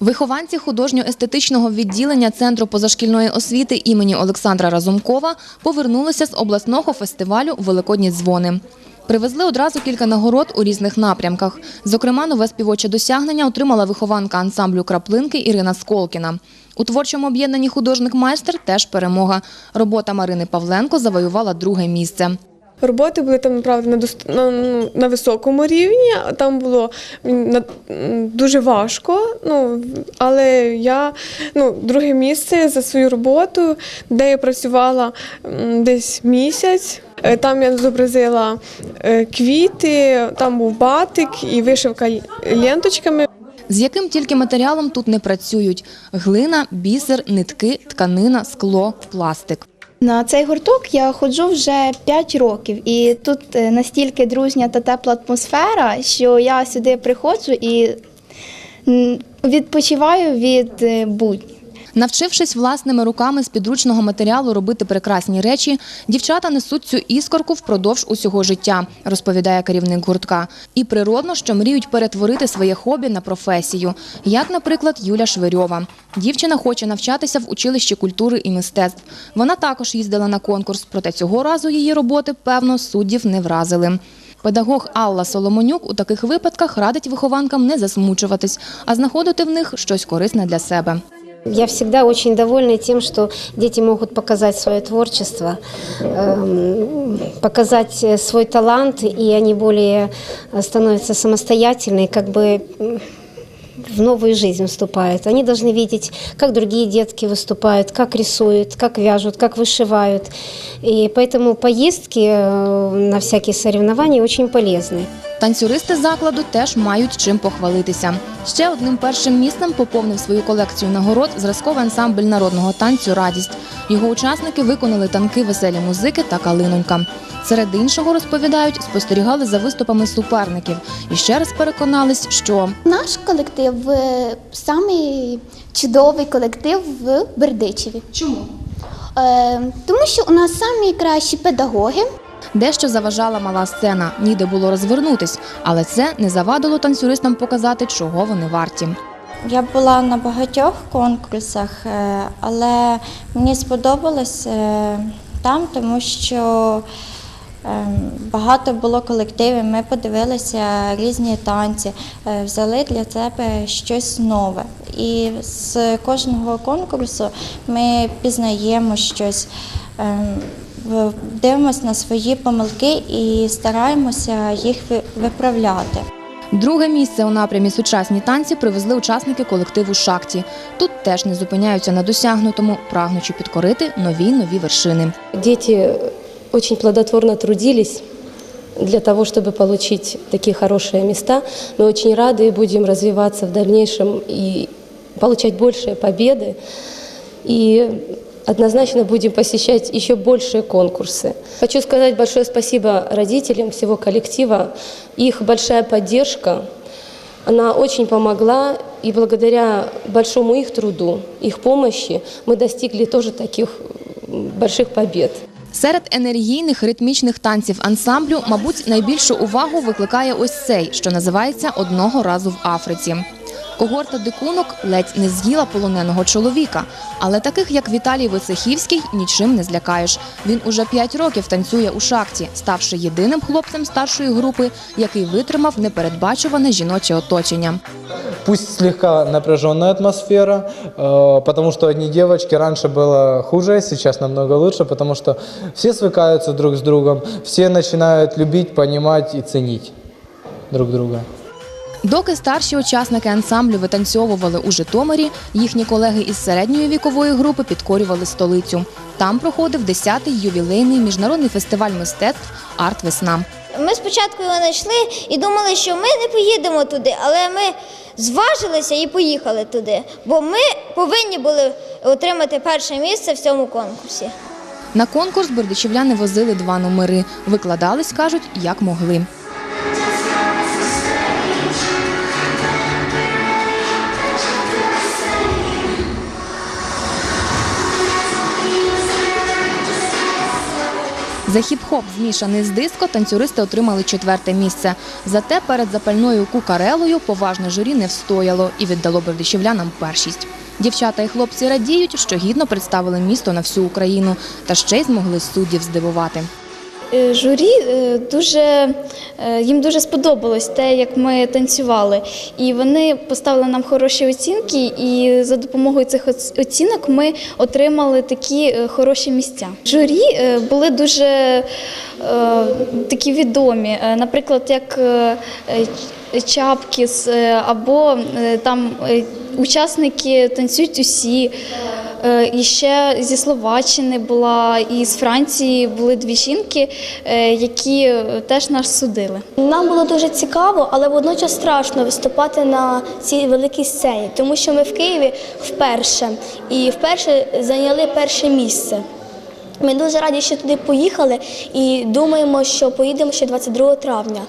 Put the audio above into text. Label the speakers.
Speaker 1: Вихованці художньо-естетичного відділення Центру позашкільної освіти імені Олександра Разумкова повернулися з обласного фестивалю Великодні дзвони. Привезли одразу кілька нагород у різних напрямках. Зокрема, нове співоче досягнення отримала вихованка ансамблю краплинки Ірина Сколкіна. У творчому об'єднанні художник-майстер теж перемога. Робота Марини Павленко завоювала друге місце.
Speaker 2: Роботи були там направді на, дост... на, ну, на високому рівні. Там було на- дуже важко. Ну, але я ну, друге місце за свою роботу, де я працювала десь місяць. Е, Там я зобразила е, квіти, там був батик і вишивка ленточками.
Speaker 1: З яким тільки матеріалом тут не працюють: глина, бісер, нитки, тканина, скло, пластик.
Speaker 3: На цей гурток я ходжу вже 5 років, і тут е, настільки дружня та тепла атмосфера, що я сюди приходжу і відпочиваю від е, будь.
Speaker 1: Навчившись власними руками з підручного матеріалу робити прекрасні речі, дівчата несуть цю іскорку впродовж усього життя, розповідає керівник гуртка. І природно, що мріють перетворити своє хобі на професію, як, наприклад, Юля Швирьова. Дівчина хоче навчатися в училищі культури і мистецтв. Вона також їздила на конкурс, проте цього разу її роботи, певно, суддів не вразили. Педагог Алла Соломонюк у таких випадках радить вихованкам не засмучуватись, а знаходити в них щось корисне для себе.
Speaker 4: Я всегда очень довольна тем, что дети могут показать свое творчество, эм, показать э, свой талант, и они более э, становятся самостоятельны, как бы м, в новую жизнь вступают. Они должны видеть, как другие детки выступают, как рисуют, как вяжут, как вышивают. И поэтому поездки э, на всякие соревнования очень полезны.
Speaker 1: Танцюристи закладу теж мають чим похвалитися. Ще одним першим місцем поповнив свою колекцію нагород зразковий ансамбль народного танцю Радість. Його учасники виконали танки веселі музики та калинонька. Серед іншого розповідають, спостерігали за виступами суперників і ще раз переконались, що
Speaker 5: Наш колектив е, самий чудовий колектив в Бердичеві.
Speaker 1: чому
Speaker 5: Е, тому що у нас самі кращі педагоги.
Speaker 1: Дещо заважала мала сцена, ніде було розвернутись, але це не завадило танцюристам показати, чого вони варті.
Speaker 6: Я була на багатьох конкурсах, е, але мені сподобалось е, там, тому що е, багато було колективів. Ми подивилися різні танці, взяли для себе щось нове. І з кожного конкурсу ми пізнаємо щось е, в- Дивимося на свої помилки і стараємося їх ви- виправляти.
Speaker 1: Друге місце у напрямі сучасні танці привезли учасники колективу Шакті. Тут теж не зупиняються на досягнутому, прагнучи підкорити нові й нові вершини.
Speaker 7: Дети очень плодотворно трудились для того, чтобы получить такие хорошие места. Мы очень рады и будем развиваться в дальнейшем и получать большие победы. И однозначно будем посещать еще большие конкурсы. Хочу сказать большое спасибо родителям всего коллектива. Их большая поддержка, она очень помогла, и благодаря большому их труду, их помощи мы достигли тоже таких больших побед.
Speaker 1: Серед енергійних ритмічних танців ансамблю, мабуть, найбільшу увагу викликає ось цей, що називається Одного разу в Африці. Когорта дикунок ледь не з'їла полоненого чоловіка, але таких як Віталій Вицехівський нічим не злякаєш. Він уже п'ять років танцює у шахті, ставши єдиним хлопцем старшої групи, який витримав непередбачуване жіноче оточення.
Speaker 8: Пусть слегка напряженная атмосфера, э, потому что одни девочки раньше было хуже, сейчас намного лучше, потому что все свыкаются друг с другом, все начинают любить, понимать и ценить друг друга.
Speaker 1: Доки старші учасники ансамблю витанцьовували у Житомирі, їхні колеги із середньої вікової групи підкорювали столицю. Там проходив 10-й ювілейний міжнародний фестиваль мистецтв Арт Весна.
Speaker 9: Ми спочатку його знайшли і думали, що ми не поїдемо туди, але ми зважилися і поїхали туди, бо ми повинні були отримати перше місце в цьому конкурсі.
Speaker 1: На конкурс бердичівляни возили два номери. Викладались, кажуть, як могли. За хіп-хоп, змішаний з диско, танцюристи отримали четверте місце. Зате перед запальною кукарелою поважне журі не встояло і віддало бердичівлянам першість. Дівчата і хлопці радіють, що гідно представили місто на всю Україну та ще й змогли суддів здивувати.
Speaker 10: Е, Журі е, дуже е, їм дуже сподобалось те, як ми танцювали, і вони поставили нам хороші оцінки. І за допомогою цих оцінок ми отримали такі хороші місця. Журі були дуже такі відомі, наприклад, як Чапкіс або там учасники танцюють усі. Е, І ще зі Словаччини була, і з Франції були дві жінки, е, які е, теж нас судили.
Speaker 11: Нам було дуже цікаво, але водночас страшно виступати на цій великій сцені, тому що ми в Києві вперше і вперше зайняли перше місце. Ми дуже раді, що туди поїхали, і думаємо, що поїдемо ще 22 травня.